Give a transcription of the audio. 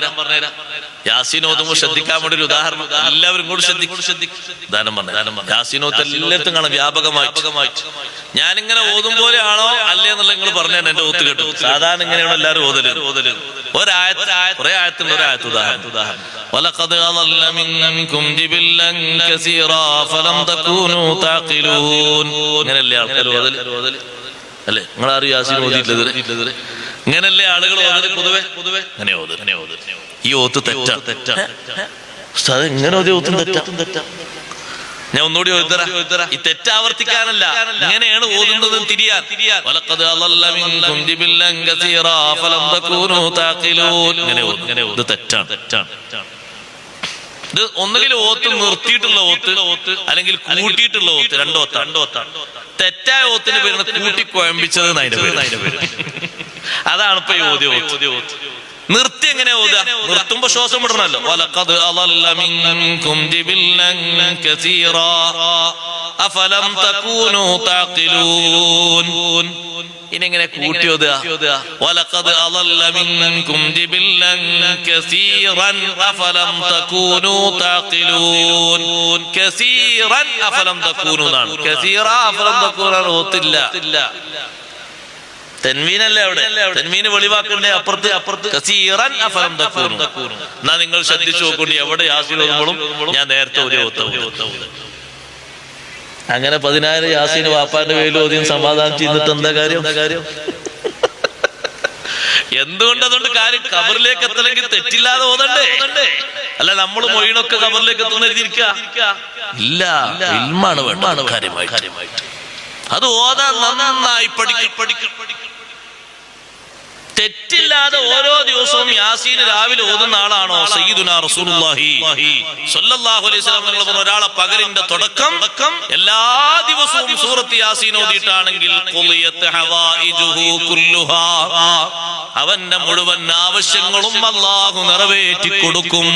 പറഞ്ഞുതരാം യാസീൻ ഓതുമ്പോൾ ശ്രദ്ധിക്കാൻ വേണ്ടി ഒരു ഉദാഹരണം എല്ലാവരും കൂടി ശ്രദ്ധിക്കും ദാനം പറഞ്ഞു യാസീനോത്ത് എല്ലായിടത്തും കാണാം വ്യാപകമായി ഞാനിങ്ങനെ ഓതും പോലെയാണോ അല്ലേ എന്നുള്ള നിങ്ങൾ പറഞ്ഞു എന്റെ ഓത്ത് കേട്ടു സാധാരണ ഇങ്ങനെയാണ് എല്ലാവരും ഓതല് ഓതല് ഒരായത്ത് കുറെ ആയത്തുണ്ട് ഒരായത്ത് ഉദാഹരണം ഉദാഹരണം ولقد أضل منكم جبلا كثيرا فلم تكونوا تعقلون ഇങ്ങനെയല്ലേ ആൾക്കാർ ഓതല് അല്ലേ നിങ്ങൾ ആരും യാസീൻ ഓതിയിട്ടില്ല ഇങ്ങനല്ലേ ആളുകൾ ഓതൽ പൊതുവെ പൊതുവെ അങ്ങനെ ഓത്. ഈ ഓത്ത് തെറ്റാ. തെറ്റാ. ഇങ്ങനെ ഓതി ഓത്തും തെറ്റാ. തെറ്റാ. ഞാൻ ഒന്നുകൂടി ഓതിത്തരാം. ഈ തെറ്റാവർത്തിക്കാനല്ല. ഇങ്ങനെയാണ് ഓതുന്നത് തിരിയാൻ. ഇത് തെറ്റാണ്. തെറ്റാണ്. ഇത് ഒന്നുകിൽ ഓത്ത് നിർത്തിയിട്ടുള്ള ഓത്ത് ഓത്ത് അല്ലെങ്കിൽ കൂട്ടിയിട്ടുള്ള ഓത്ത് രണ്ടോത്ത് ഓത്ത തെറ്റായ ഓത്തിന് പേരാണ് കൂട്ടി കുഴമ്പിച്ചത് നൈന്റെ അതിന്റെ പേര്. അതിന്റെ പേര്. അതാണ് ഇപ്പൊ ഈ ഓതി ഓത്ത് നിർത്തി എങ്ങനെ ഓതുക നിർത്തുമ്പോ ശ്വാസം വിടണല്ലോ വലഖദ് അളല്ല മിൻകും ജിബില്ലൻ കസീറാ അഫലം തകൂനു താഖിലൂൻ ഇനി എങ്ങനെ കൂട്ടി ഓതുക വലഖദ് അളല്ല മിൻകും ജിബില്ലൻ കസീറൻ അഫലം തകൂനു താഖിലൂൻ കസീറൻ അഫലം തകൂനു എന്നാണ് കസീറ അഫലം തകൂനു ഓത്തില്ല തെൻമീനല്ലേ അവിടെ? തെൻമീന് വെളിവാക്കണ്ടേ? അപ്പുറത്ത് അപ്പുറത്ത് കസീറൻ അഫലം എന്നാ നിങ്ങൾ ശ്രദ്ധിച്ചു നോക്കൊണ്ട് എവിടെ യാസീൻ ഞാൻ നേരത്തെ ഒരു അങ്ങനെ പതിനായിരം യാസീന് വാപ്പാന്റെ പേരിൽ ഓതിയും സമാധാനം ചെയ്തിട്ട് എന്താ കാര്യം കാര്യം? എന്തുകൊണ്ട് അതുകൊണ്ട് കാര്യം? കബറിലേക്ക് എത്തണമെങ്കിൽ തെറ്റില്ലാതെ ഓതണ്ടേ? അല്ല നമ്മൾ മൊഴിനൊക്കെ കബറിലേക്ക് എത്തുന്ന എഴുതിയിരിക്കുക ഇല്ല ഇൽമാണ് വേണ്ടാണ് കാര്യമായി കാര്യമായിട്ട്. അത് ഓതാൻ നന്നായി പഠിക്കും. പഠിക്കും തെറ്റില്ലാതെ ഓരോ ദിവസവും യാസീൻ രാവിലെ ഓതുന്ന ആളാണോ റസൂലുള്ളാഹി? അലൈഹി വസല്ലം ഒരാളെ പകലിന്റെ തുടക്കം എല്ലാ ദിവസവും സൂറത്ത് യാസീൻ ഓതിയിട്ടാണെങ്കിൽ അവന്റെ മുഴുവൻ ആവശ്യങ്ങളും അല്ലാഹു നിറവേറ്റി കൊടുക്കും